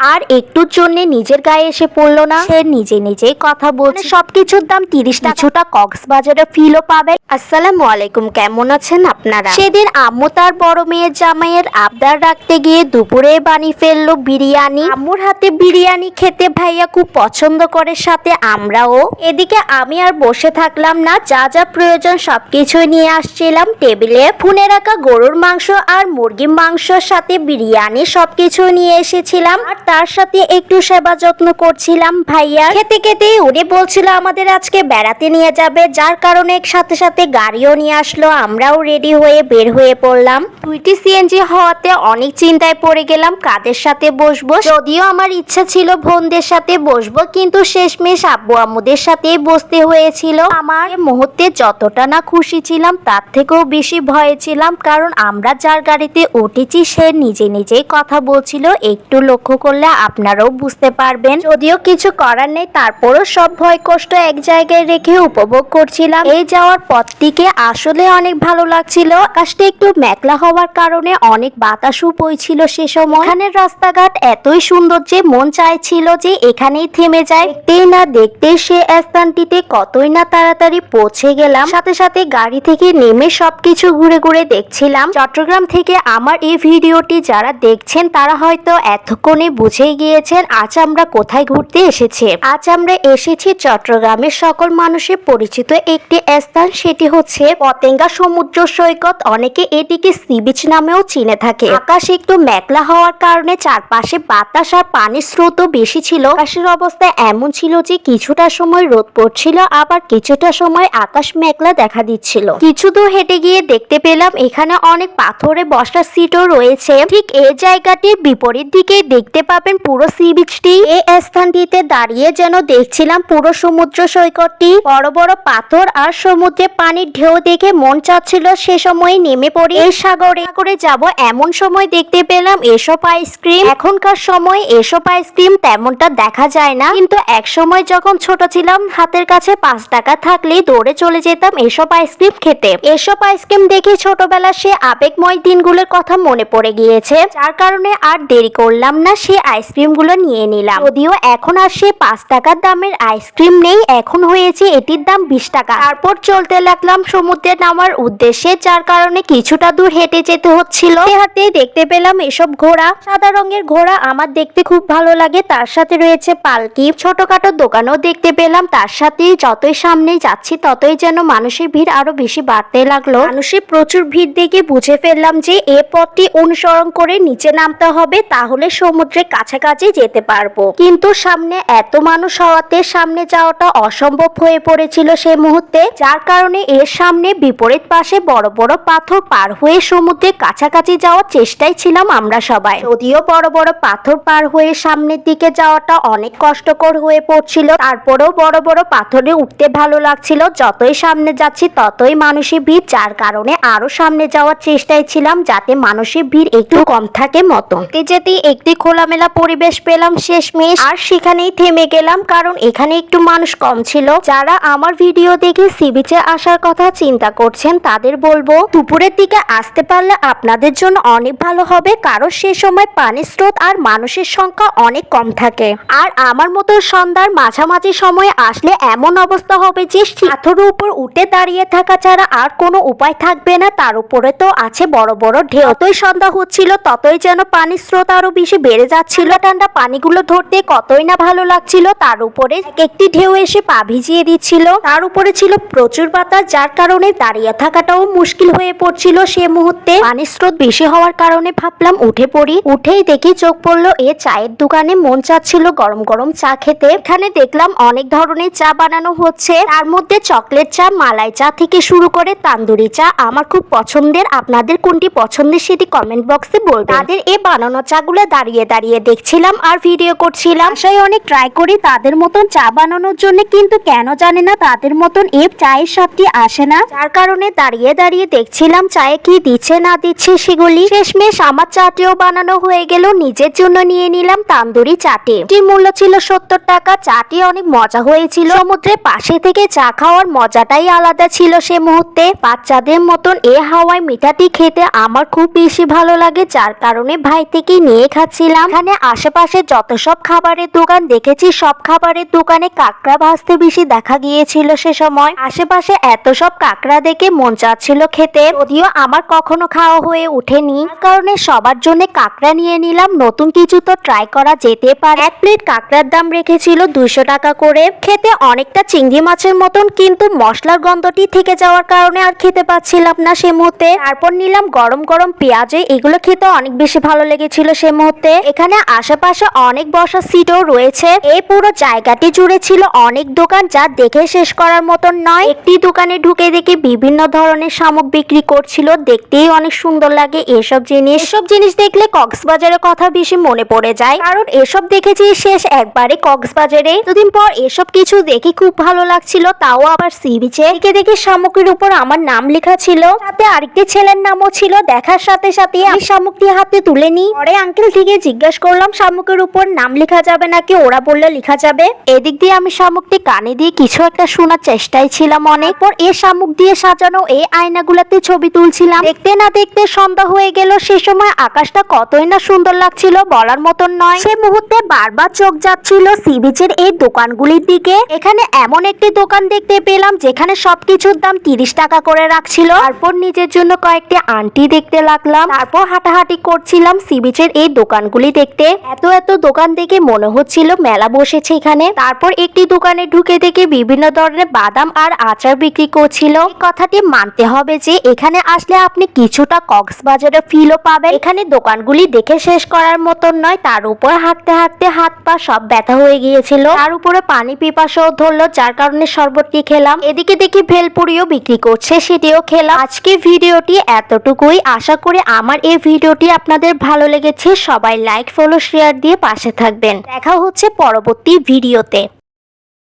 আর একটুর জন্য নিজের গায়ে এসে পড়ল না। সে নিজে নিজেই কথা বলছে। সবকিছুর দাম তিরিশ টাকা কিছুটা কক্সবাজারে ফিলও পাবে। আসসালামু আলাইকুম কেমন আছেন আপনারা? সেদিন আম্মু তার বড় মেয়ের জামাইয়ের আবদার রাখতে গিয়ে দুপুরে বানিয়ে ফেলল বিরিয়ানি। আম্মুর হাতে বিরিয়ানি খেতে ভাইয়া খুব পছন্দ করে সাথে আমরাও। এদিকে আমি আর বসে থাকলাম না যা যা প্রয়োজন সবকিছুই নিয়ে আসছিলাম টেবিলে। ফুনে রাখা গরুর মাংস আর মুরগির মাংসর সাথে বিরিয়ানি সবকিছু নিয়ে এসেছিলাম। আর তার সাথে একটু সেবা যত্ন করছিলাম ভাইয়া। খেতে খেতে উনি বলছিল আমাদের আজকে বেড়াতে নিয়ে যাবে, যার কারণে সাথে সাথে গাড়িও নিয়ে আসলো, আমরাও রেডি হয়ে বের হয়ে পড়লাম। দুইটি সিএনজি হওয়াতে অনেক চিন্তায় পড়ে গেলাম, কাদের সাথে বসবো? যদিও আমার ইচ্ছা ছিল বোনদের সাথে বসবো, কিন্তু শেষমেশ আব্বু আম্মুদের সাথেই বসতে হয়েছিল। আমার মুহূর্তে যতটা না খুশি ছিলাম, তার থেকেও বেশি ভয়ে ছিলাম, কারণ আমরা যার গাড়িতে উঠেছি, সে নিজে নিজেই কথা বলছিল, একটু লক্ষ্য করলে আপনারাও বুঝতে পারবেন। যদিও কিছু করার নেই, তারপরও সব ভয় কষ্ট এক জায়গায় রেখে উপভোগ করছিলাম। এই যাওয়ার পথটিকে আসলে অনেক ভালো লাগছিল। আকাশটা একটু মেঘলা হওয়ার কারণে অনেক বাতাসও বইছিল সে সময়। এখানের রাস্তাঘাট এতই সুন্দর যে মন চাইছিল যে এখানেই থেমে যায়। দেখতেই না দেখতেই সে স্থানটিতে কতই না তাড়াতাড়ি পৌঁছে গেলাম। সাথে সাথে গাড়ি থেকে নেমে সবকিছু ঘুরে ঘুরে দেখছিলাম। চট্টগ্রাম থেকে আমার এই ভিডিওটি যারা দেখছেন, তারা হয়তো এতক্ষণে বুঝেই গিয়েছেন আজ আমরা কোথায় ঘুরতে এসেছি। আজ আমরা এসেছি চট্টগ্রামের সকল মানুষের পরিচিত একটি স্থান, সেটি হচ্ছে পতেঙ্গা সমুদ্র সৈকত। অনেকে এটিকে সি বিচ নামেও চিনে থাকে। আকাশ একটু মেঘলা হওয়ার কারণে চারপাশে বাতাস আর পানির স্রোত বেশি ছিল। আকাশের অবস্থা এমন ছিল যে কিছুটা সময় রোদ পড়ছিল, আবার কিছুটা সময় আকাশ মেঘলা দেখা দিচ্ছিল। কিছু দূর হেঁটে গিয়ে দেখতে পেলাম, এখানে অনেক পাথরে বসার সিটও রয়েছে। ঠিক এই জায়গাটির বিপরীত দিকে দেখতে পাবেন পুরো সি বিচটি এই স্থানটিতে দাঁড়িয়ে যেন দেখছিলাম পুরো সমুদ্র সৈকতটি। বড় বড় পাথর আর সমুদ্রে পানির ঢেউ দেখে মন চাচ্ছিল সে সময় নেমে পড়ে। এই সাগরে করে যাব এমন সময় দেখতে পেলাম এসব আইসক্রিম। এখনকার সময় এসব আইসক্রিম তেমনটা দেখা যায় না। কিন্তু এক সময় যখন ছোট ছিলাম, হাতের কাছে পাঁচ টাকা থাকলে দৌড়ে চলে যেতাম এসব আইসক্রিম খেতে। এসব আইসক্রিম দেখে ছোটবেলা সে আবেগময় দিনগুলোর কথা মনে পড়ে গিয়েছে। যার কারণে আর দেরি করলাম না সে আইসক্রিমগুলো নিয়ে নিলাম। যদিও এখন আর সে পাঁচ টাকার দামের আইসক্রিম নেই, এখন হয়েছে এটির দাম বিশ টাকা। তারপর চলতে লাগলাম সমুদ্রে নামার উদ্দেশ্যে, যার কারণে কিছুটা দূর হেঁটে যেতে হচ্ছিল। হাতে দেখতে পেলাম এসব ঘোড়া। সাদা রঙের ঘোড়া আমার দেখতে খুব ভালো লাগে, তার সাথে রয়েছে পালকি। ছোটখাটো দোকানও দেখতে পেলাম, তার সাথে যতই সামনে যাচ্ছি, ততই যেন মানুষের ভিড় আরও বেশি বাড়তে লাগল। মানুষের প্রচুর ভিড় দেখে বুঝে ফেললাম যে, এ পথটি অনুসরণ করে নিচে নামতে হবে, তাহলে সমুদ্রের কাছাকাছি যেতে পারব। কিন্তু সামনে এত মানুষ হওয়াতে সামনে যাওয়াটা অসম্ভব হয়ে পড়েছিল সেই মুহূর্তে, যার কারণে এর সামনে বিপরীত পাশে বড় বড় পাথর পার হয়ে সমুদ্রের কাছাকাছি যাওয়ার চেষ্টায় ছিলাম আমরা সবাই। যদিও বড় বড় পাথর পার হয়ে সামনের দিকে যাওয়াটা অনেক কষ্টকর হয়ে পড়ছিল, তারপরেও বড় বড় পাথরে উঠতে ভালো লাগছিল। যতই সামনে যাচ্ছি, ততই মানুষের ভিড়, যার কারণে আরও সামনে যাওয়ার চেষ্টায় ছিলাম, যাতে মানুষের ভিড় একটু কম থাকে মতো যেতে একটি খোলামেলা পরিবেশ পেলাম শেষমেশ। আর সেখানেই থেমে গেলাম, কারণ এখানে একটু মানুষ কম ছিল। যারা আমার ভিডিও দেখে সি বিচে আসার কথা চিন্তা করছেন, তাদের বলব, দুপুরের দিকে আসতে পারলে আপনাদের জন্য অনেক ভালো হবে, কারণ সে সময় পানির স্রোত আর মানুষের সংখ্যা অনেক কম থাকে। আর আমার মতো সন্ধ্যার মাঝামাঝি সময়ে আসলে এমন অবস্থা হবে যে, পাথরের উপর উঠে দাঁড়িয়ে থাকা ছাড়া আর কোনো উপায় থাকবে না, তার উপরে তো আছে বড় বড় ঢেউ। যতই সন্ধ্যা হচ্ছিল, ততই যেন পানির স্রোত আরও বেশি বেড়ে যাচ্ছিল ঠান্ডা পানিগুলো ধরতে কতই না ভালো লাগছিল, তার উপরে একটি ঢেউ এসে পা ভিজিয়ে দিচ্ছিল। তার উপরে ছিল প্রচুর বাতাস, যার কারণে দাঁড়িয়ে থাকাটাও মুশকিল হয়ে পড়ছিল সে মুহূর্তে। পানির স্রোত বেশি হওয়ার কারণে ভাবলাম উঠে পড়ি। উঠেই দেখি চোখ পড়ল এ চায়ের দোকানে, মন চাচ্ছিল গরম গরম চা খেতে। এখানে দেখলাম অনেক ধরনের চা বানানো হচ্ছে। তার মধ্যে চকলেট চা, মালাই চা থেকে শুরু করে তান্দুরি চা, আমার খুব পছন্দের। আপনাদের কোনটি পছন্দের সেটি কমেন্ট বক্সে বলবেন। তাদের এই বানানো চাগুলো দাঁড়িয়ে দাঁড়িয়ে দেখছিলাম আর ভিডিও করছিলাম। সেই অনেক ট্রাই করি, তাদের মতন চা বানানোর জন্য, কিন্তু কেন জানি না তাদের মতন এই চায়ের স্বাদটি আসে না। যার কারণে দাঁড়িয়ে দাঁড়িয়ে দেখছিলাম চায়ে কি দিচ্ছে না দিচ্ছে সেগুলি। শেষমেশ আমার চাটিও বানানো হয়ে গেল, নিজের জন্য নিয়ে নিলাম তান্দুরি চাটি। এটির মূল্য ছিল সত্তর টাকা, চাটি অনেক মজা হয়েছিল। সমুদ্রের পাশে থেকে চা খাওয়ার মজাটাই আলাদা ছিল সে মুহূর্তে। বাচ্চাদের মতন এ হাওয়ায় মিঠাটি খেতে আমার খুব বেশি ভালো লাগে, যার কারণে ভাই থেকে নিয়ে খাচ্ছিলাম। এখানে এখানে আশেপাশে যত সব খাবারের দোকান দেখেছি, সব খাবারের দোকানে কাঁকড়া ভাজতে বেশি দেখা গিয়েছিল সে সময়। আশেপাশে এত সব কাঁকড়া দেখে মন চাচ্ছিল খেতে। যদিও আমার কখনো খাওয়া হয়ে ওঠেনি। কারণে সবার জন্য কাঁকড়া নিয়ে নিলাম। নতুন কিছু তো ট্রাই করা যেতে পারে। এক প্লেট কাঁকড়ার দাম রেখেছিল দুইশো টাকা করে। খেতে অনেকটা চিংড়ি মাছের মতন, কিন্তু মশলার গন্ধটি থেকে যাওয়ার কারণে আর খেতে পাচ্ছিলাম না সে মুহূর্তে। তারপর নিলাম গরম গরম পেঁয়াজে। এগুলো খেতে অনেক বেশি ভালো লেগেছিল সে মুহূর্তে। এখানে আশেপাশে অনেক বসার সিটও রয়েছে। এই পুরো জায়গাটি জুড়ে ছিল অনেক দোকান যা দেখে শেষ করার মতন নয়। একটি দোকানে ঢুকে দেখে বিভিন্ন ধরনের শামুক বিক্রি করছিল। দেখতেই অনেক সুন্দর লাগে এসব জিনিস। এসব জিনিস দেখলে কক্সবাজারের কথা বেশি মনে পড়ে যায়। কারণ এসব দেখেছি শেষ একবারে কক্সবাজারে। দুদিন পর এসব কিছু দেখে খুব ভালো লাগছিল, তাও আবার সি বিচে। দেখে দেখে শামুকের উপর আমার নাম লেখা ছিল। সাথে আরেকটি ছেলের নামও ছিল। দেখার সাথে সাথে আমি শামুকটি হাতে তুলে নিই। পরে আঙ্কেল থেকে জিজ্ঞেস করলাম শামুকের উপর নাম লেখা যাবে নাকি? ওরা বললে লেখা যাবে। এদিক দিয়ে আমি শামুকটি কানে দিয়ে কিছু একটা শোনার চেষ্টায় ছিলাম অনেক। পর এ শামুক দিয়ে সাজানো এই আয়নাগুলোতে ছবি তুলছিলাম। দেখতে না দেখতে সন্ধ্যা হয়ে গেল। সে সময় আকাশটা কতই না সুন্দর লাগছিল বলার মতন নয়। সে মুহূর্তে বারবার চোখ যাচ্ছিল সি বিচের এই দোকানগুলির দিকে। এখানে এমন একটি দোকান দেখতে পেলাম যেখানে সবকিছুর দাম তিরিশ টাকা করে রাখছিল। তারপর নিজের জন্য কয়েকটি আন্টি দেখতে লাগলাম। তারপর হাঁটাহাঁটি করছিলাম সি বিচের এই দোকানগুলি দেখতে। এত এত দোকান দেখে মনে হচ্ছিল মেলা বসেছে এখানে। তারপর একটি দোকানে ঢুকে দেখে বিভিন্ন ধরনের বাদাম আর আচার বিক্রি করছিল। কথাটি মানতে হবে যে এখানে আসলে আপনি কিছুটা কক্সবাজারের ফিলও পাবেন। এখানে দোকানগুলি দেখে শেষ করার মতন নয়, তার উপর হাঁটতে হাঁটতে হাত পা সব ব্যথা হয়ে গিয়েছিল। তার উপরে পানি পিপাসাও ধরলো, যার কারণে শরবতটি খেলাম। এদিকে দেখি ভেলপুরিও বিক্রি করছে, সেটিও খেলাম। আজকে ভিডিওটি এতটুকুই। আশা করি আমার এই ভিডিওটি আপনাদের ভালো লেগেছে। সবাই লাইক ফলো শেয়ার দিয়ে পাশে থাকবেন। দেখা হচ্ছে পরবর্তী ভিডিওতে